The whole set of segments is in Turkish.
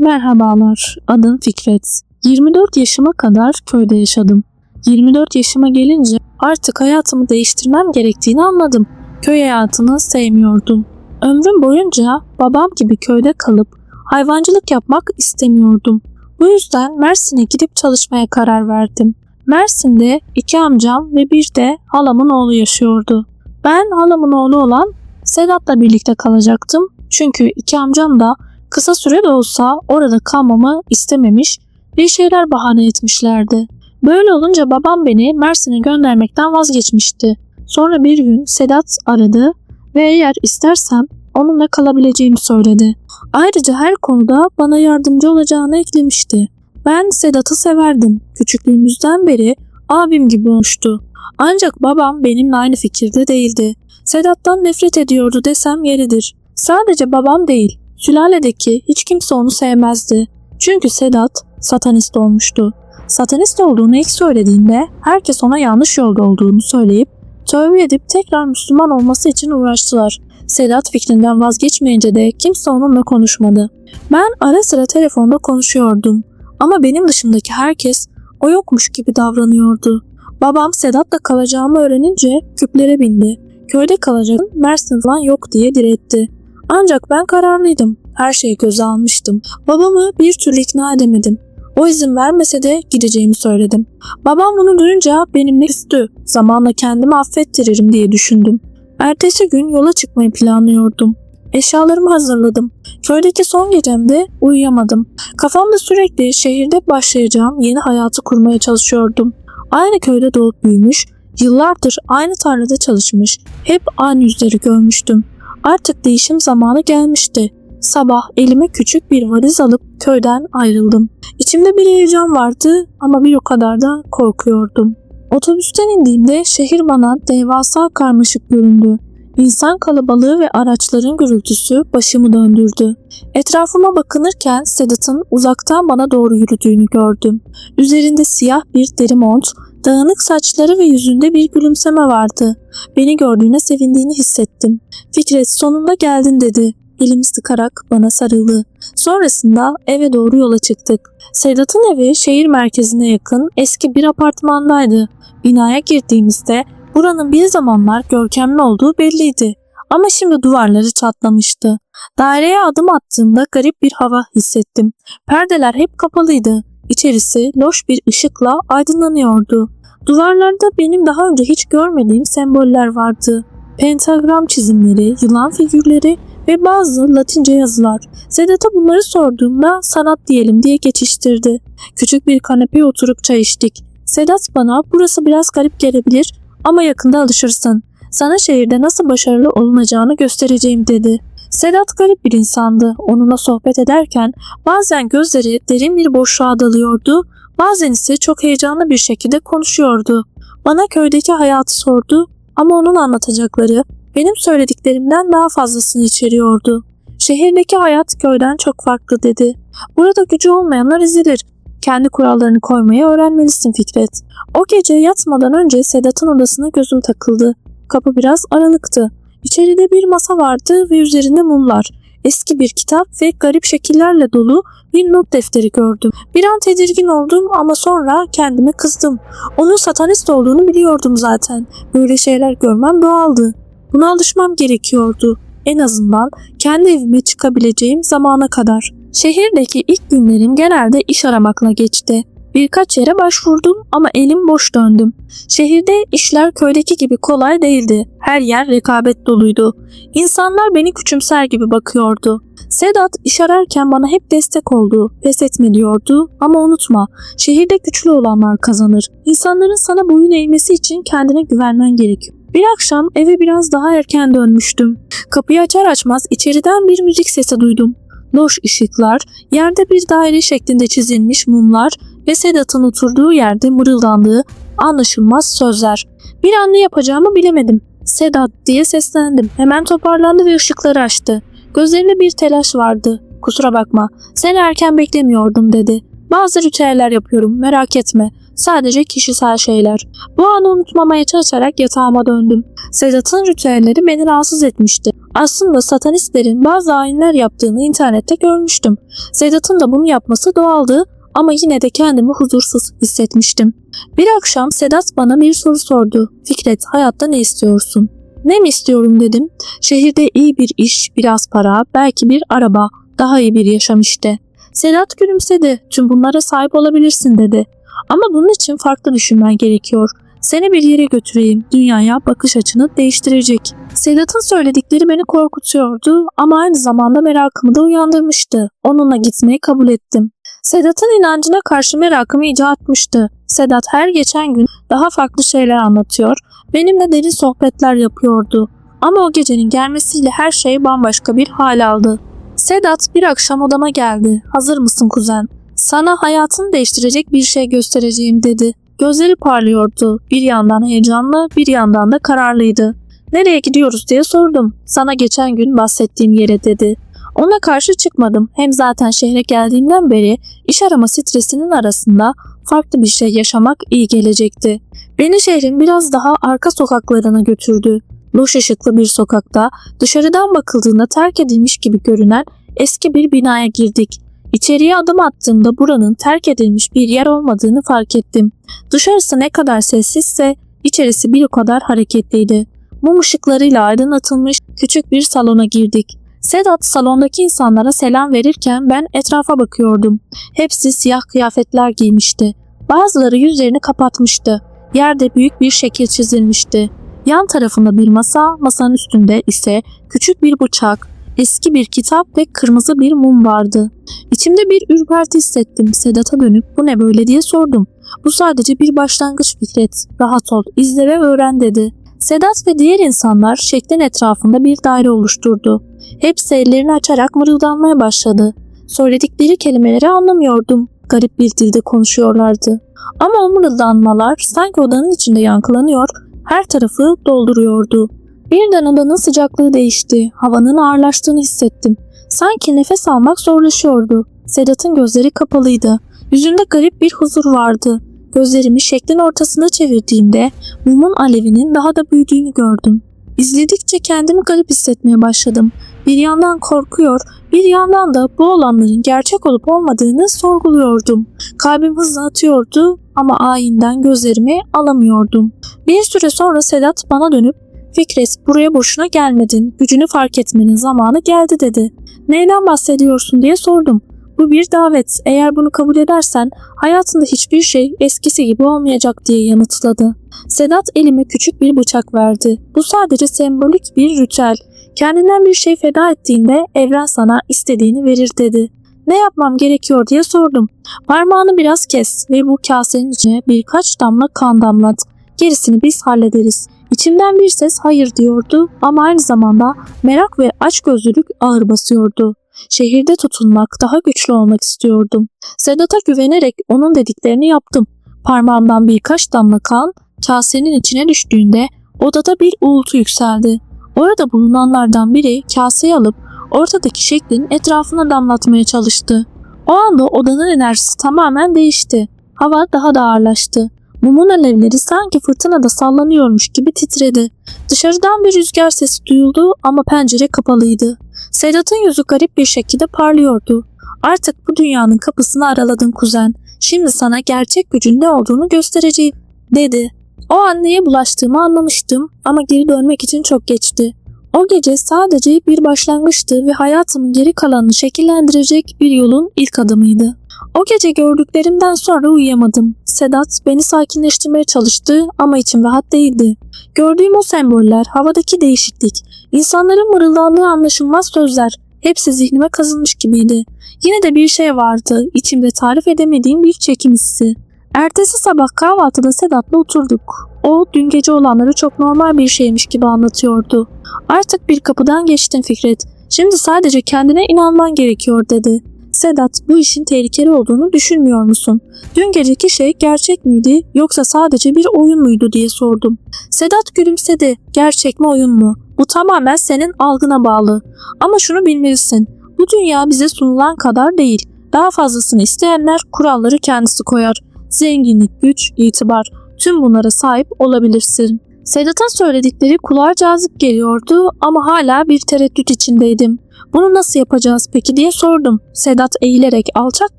Merhabalar, adım Fikret. 24 yaşıma kadar köyde yaşadım. 24 yaşıma gelince artık hayatımı değiştirmem gerektiğini anladım. Köy hayatını sevmiyordum. Ömrüm boyunca babam gibi köyde kalıp hayvancılık yapmak istemiyordum. Bu yüzden Mersin'e gidip çalışmaya karar verdim. Mersin'de iki amcam ve bir de halamın oğlu yaşıyordu. Ben halamın oğlu olan Sedat'la birlikte kalacaktım. Çünkü iki amcam da kısa süre de olsa orada kalmamı istememiş, bir şeyler bahane etmişlerdi. Böyle olunca babam beni Mersin'e göndermekten vazgeçmişti. Sonra bir gün Sedat aradı ve eğer istersem onunla kalabileceğimi söyledi. Ayrıca her konuda bana yardımcı olacağını eklemişti. Ben Sedat'ı severdim. Küçüklüğümüzden beri abim gibi olmuştu. Ancak babam benimle aynı fikirde değildi. Sedat'tan nefret ediyordu desem yeridir. Sadece babam değil, sülaledeki hiç kimse onu sevmezdi. Çünkü Sedat satanist olmuştu. Satanist olduğunu ilk söylediğinde herkes ona yanlış yolda olduğunu söyleyip tövbe edip tekrar Müslüman olması için uğraştılar. Sedat fikrinden vazgeçmeyince de kimse onunla konuşmadı. Ben ara sıra telefonda konuşuyordum. Ama benim dışındaki herkes o yokmuş gibi davranıyordu. Babam Sedat'la kalacağımı öğrenince küplere bindi. Köyde kalacağım, Mersin falan yok diye diretti. Ancak ben kararlıydım. Her şeyi göze almıştım. Babamı bir türlü ikna edemedim. O izin vermese de gideceğimi söyledim. Babam bunu duyunca benimle küstü. Zamanla kendimi affettiririm diye düşündüm. Ertesi gün yola çıkmayı planlıyordum. Eşyalarımı hazırladım. Köydeki son gecemde uyuyamadım. Kafamda sürekli şehirde başlayacağım yeni hayatı kurmaya çalışıyordum. Aynı köyde doğup büyümüş, yıllardır aynı tarlada çalışmış, hep aynı yüzleri görmüştüm. Artık değişim zamanı gelmişti. Sabah elime küçük bir valiz alıp köyden ayrıldım. İçimde bir heyecan vardı ama bir o kadar da korkuyordum. Otobüsten indiğimde şehir bana devasa karmaşık göründü. İnsan kalabalığı ve araçların gürültüsü başımı döndürdü. Etrafıma bakınırken Sedat'ın uzaktan bana doğru yürüdüğünü gördüm. Üzerinde siyah bir deri mont, dağınık saçları ve yüzünde bir gülümseme vardı. Beni gördüğüne sevindiğini hissettim. Fikret sonunda geldin dedi. Elimi sıkarak bana sarıldı. Sonrasında eve doğru yola çıktık. Sedat'ın evi şehir merkezine yakın eski bir apartmandaydı. Binaya girdiğimizde buranın bir zamanlar görkemli olduğu belliydi. Ama şimdi duvarları çatlamıştı. Daireye adım attığımda garip bir hava hissettim. Perdeler hep kapalıydı. İçerisi loş bir ışıkla aydınlanıyordu. Duvarlarda benim daha önce hiç görmediğim semboller vardı. Pentagram çizimleri, yılan figürleri ve bazı latince yazılar. Sedat'a bunları sorduğumda sanat diyelim diye geçiştirdi. Küçük bir kanepeye oturup çay içtik. Sedat bana burası biraz garip gelebilir ama yakında alışırsın. Sana şehirde nasıl başarılı olunacağını göstereceğim dedi. Sedat garip bir insandı. Onunla sohbet ederken bazen gözleri derin bir boşluğa dalıyordu, bazen ise çok heyecanlı bir şekilde konuşuyordu. Bana köydeki hayatı sordu ama onun anlatacakları benim söylediklerimden daha fazlasını içeriyordu. Şehirdeki hayat köyden çok farklı dedi. Burada gücü olmayanlar ezilir. Kendi kurallarını koymayı öğrenmelisin Fikret. O gece yatmadan önce Sedat'ın odasına gözüm takıldı. Kapı biraz aralıktı. İçeride bir masa vardı ve üzerinde mumlar. Eski bir kitap ve garip şekillerle dolu bir not defteri gördüm. Bir an tedirgin oldum ama sonra kendime kızdım. Onun satanist olduğunu biliyordum zaten. Böyle şeyler görmem doğaldı. Buna alışmam gerekiyordu. En azından kendi evime çıkabileceğim zamana kadar. Şehirdeki ilk günlerim genelde iş aramakla geçti. Birkaç yere başvurdum ama elim boş döndüm. Şehirde işler köydeki gibi kolay değildi. Her yer rekabet doluydu. İnsanlar beni küçümser gibi bakıyordu. Sedat iş ararken bana hep destek oldu. Pes etme diyordu ama unutma şehirde güçlü olanlar kazanır. İnsanların sana boyun eğmesi için kendine güvenmen gerekiyor. Bir akşam eve biraz daha erken dönmüştüm. Kapıyı açar açmaz içeriden bir müzik sesi duydum. Loş ışıklar, yerde bir daire şeklinde çizilmiş mumlar ve Sedat'ın oturduğu yerde mırıldandığı anlaşılmaz sözler. Bir an ne yapacağımı bilemedim. Sedat diye seslendim. Hemen toparlandı ve ışıkları açtı. Gözlerinde bir telaş vardı. Kusura bakma, seni erken beklemiyordum dedi. Bazı ritüeller yapıyorum, merak etme. Sadece kişisel şeyler. Bu anı unutmamaya çalışarak yatağıma döndüm. Sedat'ın ritüelleri beni rahatsız etmişti. Aslında satanistlerin bazı ayinler yaptığını internette görmüştüm. Sedat'ın da bunu yapması doğaldı ama yine de kendimi huzursuz hissetmiştim. Bir akşam Sedat bana bir soru sordu. Fikret hayatta ne istiyorsun? Ne mi istiyorum dedim. Şehirde iyi bir iş, biraz para, belki bir araba, daha iyi bir yaşam işte. Sedat gülümsedi. Tüm bunlara sahip olabilirsin dedi. Ama bunun için farklı düşünmen gerekiyor. Seni bir yere götüreyim. Dünyaya bakış açını değiştirecek. Sedat'ın söyledikleri beni korkutuyordu ama aynı zamanda merakımı da uyandırmıştı. Onunla gitmeyi kabul ettim. Sedat'ın inancına karşı merakımı iyice artmıştı. Sedat her geçen gün daha farklı şeyler anlatıyor, benimle derin sohbetler yapıyordu. Ama o gecenin gelmesiyle her şey bambaşka bir hal aldı. Sedat bir akşam odama geldi. Hazır mısın kuzen? Sana hayatını değiştirecek bir şey göstereceğim dedi. Gözleri parlıyordu. Bir yandan heyecanlı, bir yandan da kararlıydı. Nereye gidiyoruz diye sordum. Sana geçen gün bahsettiğim yere dedi. Ona karşı çıkmadım. Hem zaten şehre geldiğimden beri iş arama stresinin arasında farklı bir şey yaşamak iyi gelecekti. Beni şehrin biraz daha arka sokaklarına götürdü. Loş ışıklı bir sokakta dışarıdan bakıldığında terk edilmiş gibi görünen eski bir binaya girdik. İçeriye adım attığımda buranın terk edilmiş bir yer olmadığını fark ettim. Dışarısı ne kadar sessizse içerisi bir o kadar hareketliydi. Mum ışıklarıyla aydınlatılmış küçük bir salona girdik. Sedat salondaki insanlara selam verirken ben etrafa bakıyordum. Hepsi siyah kıyafetler giymişti. Bazıları yüzlerini kapatmıştı. Yerde büyük bir şekil çizilmişti. Yan tarafında bir masa, masanın üstünde ise küçük bir bıçak, eski bir kitap ve kırmızı bir mum vardı. İçimde bir ürperti hissettim. Sedat'a dönüp bu ne böyle diye sordum. Bu sadece bir başlangıç Fikret. Rahat ol, izle ve öğren dedi. Sedat ve diğer insanlar şeklin etrafında bir daire oluşturdu. Hepsi ellerini açarak mırıldanmaya başladı. Söyledikleri kelimeleri anlamıyordum. Garip bir dilde konuşuyorlardı. Ama o mırıldanmalar sanki odanın içinde yankılanıyor, her tarafı dolduruyordu. Birden odanın sıcaklığı değişti. Havanın ağırlaştığını hissettim. Sanki nefes almak zorlaşıyordu. Sedat'ın gözleri kapalıydı. Yüzünde garip bir huzur vardı. Gözlerimi şeklin ortasına çevirdiğimde mumun alevinin daha da büyüdüğünü gördüm. İzledikçe kendimi garip hissetmeye başladım. Bir yandan korkuyor, bir yandan da bu olanların gerçek olup olmadığını sorguluyordum. Kalbim hızla atıyordu ama ayinden gözlerimi alamıyordum. Bir süre sonra Sedat bana dönüp Fikret buraya boşuna gelmedin, gücünü fark etmenin zamanı geldi dedi. Neyden bahsediyorsun diye sordum. Bu bir davet. Eğer bunu kabul edersen hayatında hiçbir şey eskisi gibi olmayacak diye yanıtladı. Sedat elime küçük bir bıçak verdi. Bu sadece sembolik bir ritüel. Kendinden bir şey feda ettiğinde evren sana istediğini verir dedi. Ne yapmam gerekiyor diye sordum. Parmağını biraz kes ve bu kasenin içine birkaç damla kan damlat. Gerisini biz hallederiz. İçimden bir ses hayır diyordu ama aynı zamanda merak ve açgözlülük ağır basıyordu. Şehirde tutunmak, daha güçlü olmak istiyordum. Sedat'a güvenerek onun dediklerini yaptım. Parmağımdan birkaç damla kan kasenin içine düştüğünde odada bir uğultu yükseldi. Orada bulunanlardan biri kaseyi alıp ortadaki şeklin etrafına damlatmaya çalıştı. O anda odanın enerjisi tamamen değişti. Hava daha da ağırlaştı. Mumun alevleri sanki fırtınada sallanıyormuş gibi titredi. Dışarıdan bir rüzgar sesi duyuldu ama pencere kapalıydı. Sedat'ın yüzü garip bir şekilde parlıyordu. Artık bu dünyanın kapısını araladın kuzen. Şimdi sana gerçek gücün ne olduğunu göstereceğim, dedi. O an neye bulaştığımı anlamıştım ama geri dönmek için çok geçti. O gece sadece bir başlangıçtı ve hayatımın geri kalanını şekillendirecek bir yolun ilk adımıydı. O gece gördüklerimden sonra uyuyamadım. Sedat beni sakinleştirmeye çalıştı ama içim rahat değildi. Gördüğüm o semboller, havadaki değişiklik, insanların mırıldandığı anlaşılmaz sözler hepsi zihnime kazınmış gibiydi. Yine de bir şey vardı, içimde tarif edemediğim bir çekim hissi. Ertesi sabah kahvaltıda Sedat'la oturduk. O dün gece olanları çok normal bir şeymiş gibi anlatıyordu. Artık bir kapıdan geçtin Fikret. Şimdi sadece kendine inanman gerekiyor dedi. Sedat bu işin tehlikeli olduğunu düşünmüyor musun? Dün geceki şey gerçek miydi yoksa sadece bir oyun muydu diye sordum. Sedat gülümsedi. Gerçek mi oyun mu? Bu tamamen senin algına bağlı. Ama şunu bilmelisin. Bu dünya bize sunulan kadar değil. Daha fazlasını isteyenler kuralları kendisi koyar. Zenginlik, güç, itibar tüm bunlara sahip olabilirsin. Sedat'ın söyledikleri kulağa cazip geliyordu ama hala bir tereddüt içindeydim. Bunu nasıl yapacağız peki diye sordum. Sedat eğilerek alçak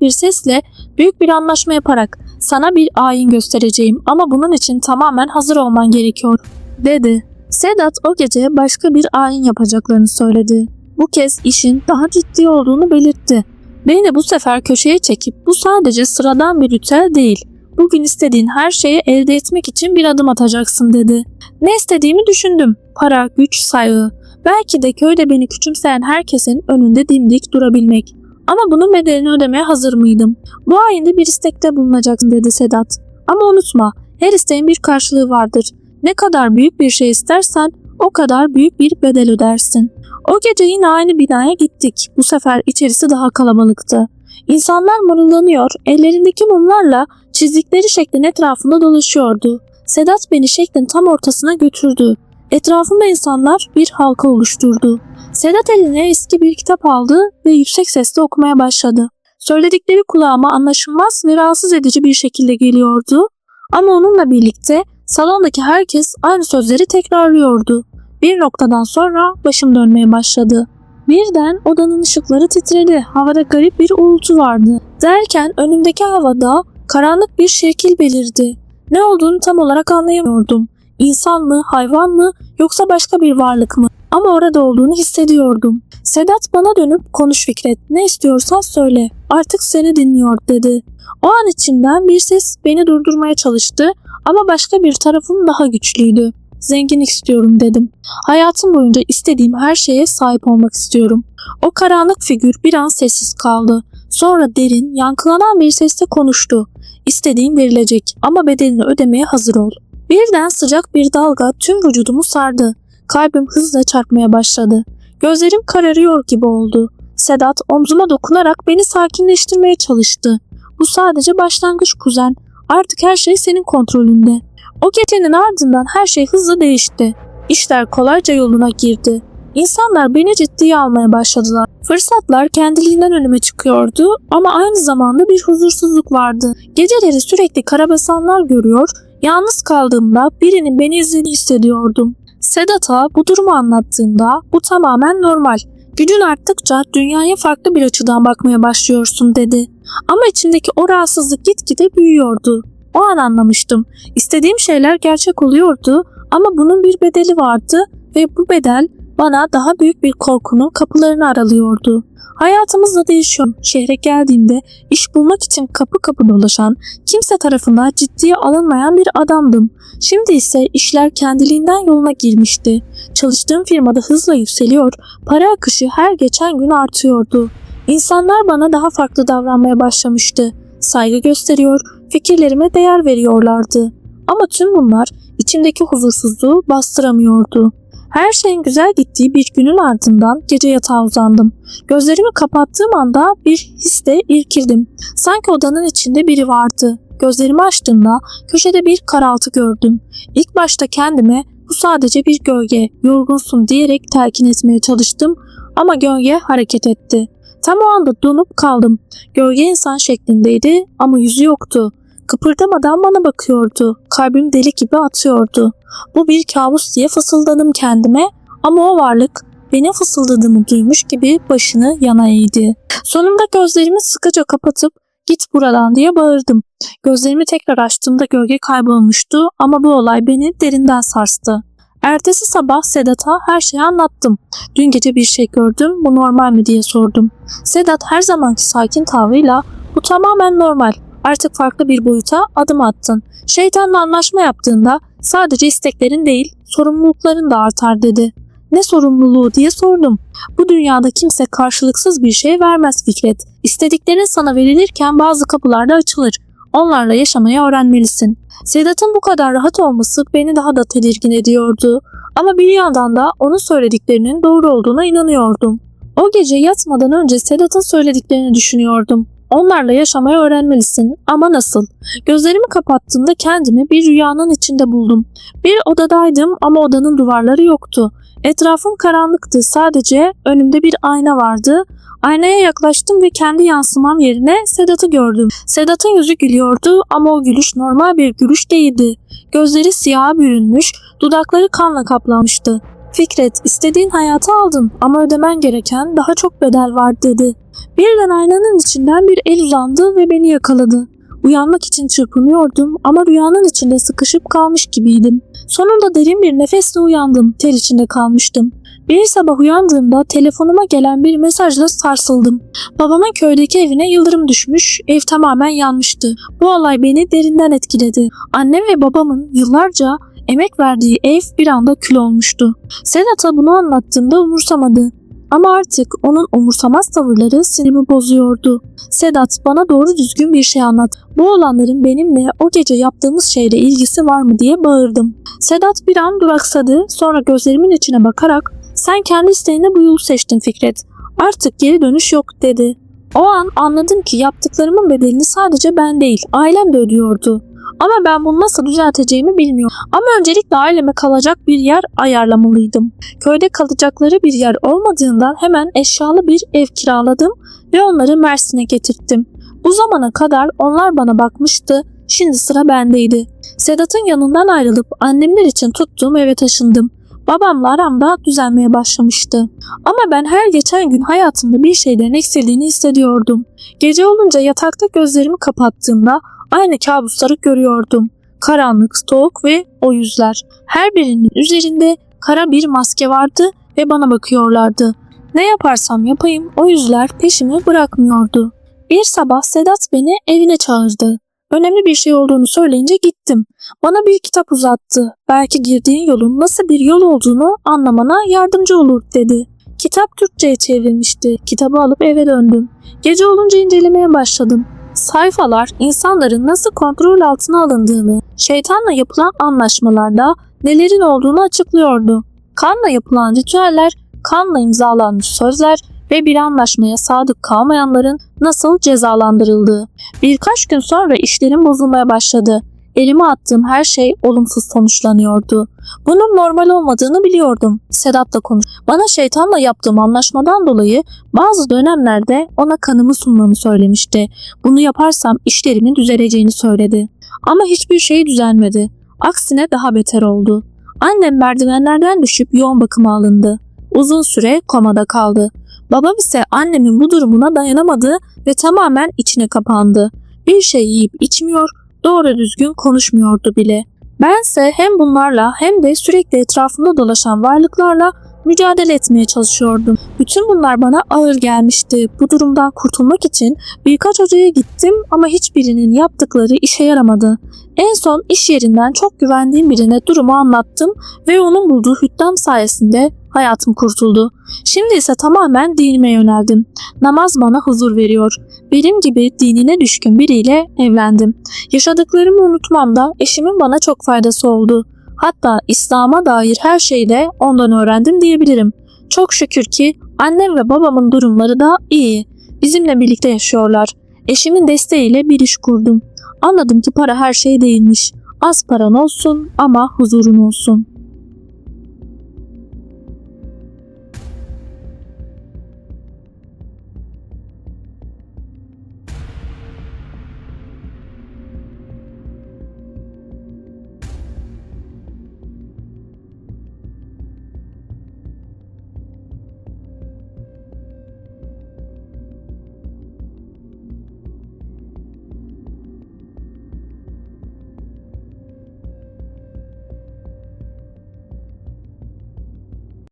bir sesle büyük bir anlaşma yaparak sana bir ayin göstereceğim ama bunun için tamamen hazır olman gerekiyor dedi. Sedat o gece başka bir ayin yapacaklarını söyledi. Bu kez işin daha ciddi olduğunu belirtti. Beni bu sefer köşeye çekip bu sadece sıradan bir ritüel değil. Bugün istediğin her şeyi elde etmek için bir adım atacaksın dedi. Ne istediğimi düşündüm. Para, güç, saygı. Belki de köyde beni küçümseyen herkesin önünde dimdik durabilmek. Ama bunun bedelini ödemeye hazır mıydım? Bu ayinde bir istekte bulunacaksın dedi Sedat. Ama unutma, her isteğin bir karşılığı vardır. Ne kadar büyük bir şey istersen o kadar büyük bir bedel ödersin. O gece yine aynı binaya gittik. Bu sefer içerisi daha kalabalıktı. İnsanlar mırıldanıyor, ellerindeki mumlarla çizdikleri şeklin etrafında dolaşıyordu. Sedat beni şeklin tam ortasına götürdü. Etrafımda insanlar bir halka oluşturdu. Sedat eline eski bir kitap aldı ve yüksek sesle okumaya başladı. Söyledikleri kulağıma anlaşılmaz ve rahatsız edici bir şekilde geliyordu. Ama onunla birlikte salondaki herkes aynı sözleri tekrarlıyordu. Bir noktadan sonra başım dönmeye başladı. Birden odanın ışıkları titredi. Havada garip bir uğultu vardı. Derken önümdeki havada karanlık bir şekil belirdi. Ne olduğunu tam olarak anlayamıyordum. İnsan mı, hayvan mı yoksa başka bir varlık mı? Ama orada olduğunu hissediyordum. Sedat bana dönüp konuş Fikret ne istiyorsan söyle artık seni dinliyor dedi. O an içimden bir ses beni durdurmaya çalıştı ama başka bir tarafım daha güçlüydü. Zenginlik istiyorum dedim. Hayatım boyunca istediğim her şeye sahip olmak istiyorum. O karanlık figür bir an sessiz kaldı. Sonra derin, yankılanan bir sesle konuştu. İstediğin verilecek ama bedelini ödemeye hazır ol. Birden sıcak bir dalga tüm vücudumu sardı. Kalbim hızla çarpmaya başladı. Gözlerim kararıyor gibi oldu. Sedat omzuma dokunarak beni sakinleştirmeye çalıştı. Bu sadece başlangıç kuzen. Artık her şey senin kontrolünde. O gecenin ardından her şey hızla değişti. İşler kolayca yoluna girdi. İnsanlar beni ciddiye almaya başladılar. Fırsatlar kendiliğinden önüme çıkıyordu ama aynı zamanda bir huzursuzluk vardı. Geceleri sürekli karabasanlar görüyor, yalnız kaldığımda birinin beni izlediğini hissediyordum. Sedat'a bu durumu anlattığında bu tamamen normal. Gücün arttıkça dünyaya farklı bir açıdan bakmaya başlıyorsun dedi. Ama içimdeki o rahatsızlık gitgide büyüyordu. O an anlamıştım. İstediğim şeyler gerçek oluyordu ama bunun bir bedeli vardı ve bu bedel bana daha büyük bir korkunun kapılarını aralıyordu. Hayatımız da değişiyor. Şehre geldiğimde iş bulmak için kapı kapı dolaşan, kimse tarafından ciddiye alınmayan bir adamdım. Şimdi ise işler kendiliğinden yoluna girmişti. Çalıştığım firmada hızla yükseliyor, para akışı her geçen gün artıyordu. İnsanlar bana daha farklı davranmaya başlamıştı. Saygı gösteriyor, fikirlerime değer veriyorlardı. Ama tüm bunlar içimdeki huzursuzluğu bastıramıyordu. Her şeyin güzel gittiği bir günün ardından gece yatağa uzandım. Gözlerimi kapattığım anda bir hisle irkildim. Sanki odanın içinde biri vardı. Gözlerimi açtığımda köşede bir karaltı gördüm. İlk başta kendime bu sadece bir gölge, yorgunsun diyerek telkin etmeye çalıştım ama gölge hareket etti. Tam o anda donup kaldım. Gölge insan şeklindeydi ama yüzü yoktu. Kıpırdamadan bana bakıyordu. Kalbim deli gibi atıyordu. Bu bir kabus diye fısıldadım kendime ama o varlık benim fısıldadığımı duymuş gibi başını yana eğdi. Sonunda gözlerimi sıkıca kapatıp git buradan diye bağırdım. Gözlerimi tekrar açtığımda gölge kaybolmuştu ama bu olay beni derinden sarstı. Ertesi sabah Sedat'a her şeyi anlattım. Dün gece bir şey gördüm, bu normal mi diye sordum. Sedat her zamanki sakin tavrıyla bu tamamen normal. Artık farklı bir boyuta adım attın. Şeytanla anlaşma yaptığında sadece isteklerin değil, sorumlulukların da artar dedi. Ne sorumluluğu diye sordum. Bu dünyada kimse karşılıksız bir şey vermez Fikret. İstediklerin sana verilirken bazı kapılar da açılır. Onlarla yaşamayı öğrenmelisin. Sedat'ın bu kadar rahat olması beni daha da tedirgin ediyordu. Ama bir yandan da onun söylediklerinin doğru olduğuna inanıyordum. O gece yatmadan önce Sedat'ın söylediklerini düşünüyordum. Onlarla yaşamayı öğrenmelisin ama nasıl? Gözlerimi kapattığımda kendimi bir rüyanın içinde buldum. Bir odadaydım ama odanın duvarları yoktu. Etrafım karanlıktı. Sadece önümde bir ayna vardı. Aynaya yaklaştım ve kendi yansımam yerine Sedat'ı gördüm. Sedat'ın yüzü gülüyordu ama o gülüş normal bir gülüş değildi. Gözleri siyaha bürünmüş, dudakları kanla kaplanmıştı. Fikret, istediğin hayatı aldın ama ödemen gereken daha çok bedel var dedi. Birden aynanın içinden bir el uzandı ve beni yakaladı. Uyanmak için çırpınıyordum ama rüyanın içinde sıkışıp kalmış gibiydim. Sonunda derin bir nefesle uyandım. Ter içinde kalmıştım. Bir sabah uyandığımda telefonuma gelen bir mesajla sarsıldım. Babamın köydeki evine yıldırım düşmüş, ev tamamen yanmıştı. Bu olay beni derinden etkiledi. Annem ve babamın yıllarca emek verdiği ev bir anda kül olmuştu. Sedat'a bunu anlattığımda umursamadı. Ama artık onun umursamaz tavırları sinirimi bozuyordu. Sedat bana doğru düzgün bir şey anlat. Bu olanların benimle o gece yaptığımız şeyle ilgisi var mı diye bağırdım. Sedat bir an duraksadı sonra gözlerimin içine bakarak sen kendi isteğine bu yolu seçtin Fikret. Artık geri dönüş yok dedi. O an anladım ki yaptıklarımın bedelini sadece ben değil ailem de ödüyordu. Ama ben bunu nasıl düzelteceğimi bilmiyorum. Ama öncelikle aileme kalacak bir yer ayarlamalıydım. Köyde kalacakları bir yer olmadığından hemen eşyalı bir ev kiraladım ve onları Mersin'e getirttim. Bu zamana kadar onlar bana bakmıştı, şimdi sıra bendeydi. Sedat'ın yanından ayrılıp annemler için tuttuğum eve taşındım. Babamla aramda düzelmeye başlamıştı. Ama ben her geçen gün hayatımda bir şeylerin eksildiğini hissediyordum. Gece olunca yatakta gözlerimi kapattığımda aynı kabusları görüyordum. Karanlık, soğuk ve o yüzler. Her birinin üzerinde kara bir maske vardı ve bana bakıyorlardı. Ne yaparsam yapayım o yüzler peşimi bırakmıyordu. Bir sabah Sedat beni evine çağırdı. Önemli bir şey olduğunu söyleyince gittim. Bana bir kitap uzattı. Belki girdiğin yolun nasıl bir yol olduğunu anlamana yardımcı olur dedi. Kitap Türkçe'ye çevrilmişti. Kitabı alıp eve döndüm. Gece olunca incelemeye başladım. Sayfalar insanların nasıl kontrol altına alındığını, şeytanla yapılan anlaşmalarda nelerin olduğunu açıklıyordu. Kanla yapılan ritüeller, kanla imzalanmış sözler ve bir anlaşmaya sadık kalmayanların nasıl cezalandırıldığı. Birkaç gün sonra işlerim bozulmaya başladı. Elime attığım her şey olumsuz sonuçlanıyordu. Bunun normal olmadığını biliyordum. Sedat'la konuş. Bana şeytanla yaptığım anlaşmadan dolayı bazı dönemlerde ona kanımı sunmamı söylemişti. Bunu yaparsam işlerimin düzeleceğini söyledi. Ama hiçbir şey düzelmedi. Aksine daha beter oldu. Annem merdivenlerden düşüp yoğun bakıma alındı. Uzun süre komada kaldı. Babam ise annemin bu durumuna dayanamadı ve tamamen içine kapandı. Bir şey yiyip içmiyor, doğru düzgün konuşmuyordu bile. Bense hem bunlarla hem de sürekli etrafımda dolaşan varlıklarla mücadele etmeye çalışıyordum. Bütün bunlar bana ağır gelmişti. Bu durumdan kurtulmak için birkaç hocaya gittim ama hiçbirinin yaptıkları işe yaramadı. En son iş yerinden çok güvendiğim birine durumu anlattım ve onun bulduğu hüddam sayesinde hayatım kurtuldu. Şimdi ise tamamen dinime yöneldim. Namaz bana huzur veriyor. Benim gibi dinine düşkün biriyle evlendim. Yaşadıklarımı unutmam da eşimin bana çok faydası oldu. Hatta İslam'a dair her şeyi de ondan öğrendim diyebilirim. Çok şükür ki annem ve babamın durumları da iyi. Bizimle birlikte yaşıyorlar. Eşimin desteğiyle bir iş kurdum. Anladım ki para her şey değilmiş. Az paran olsun ama huzurun olsun.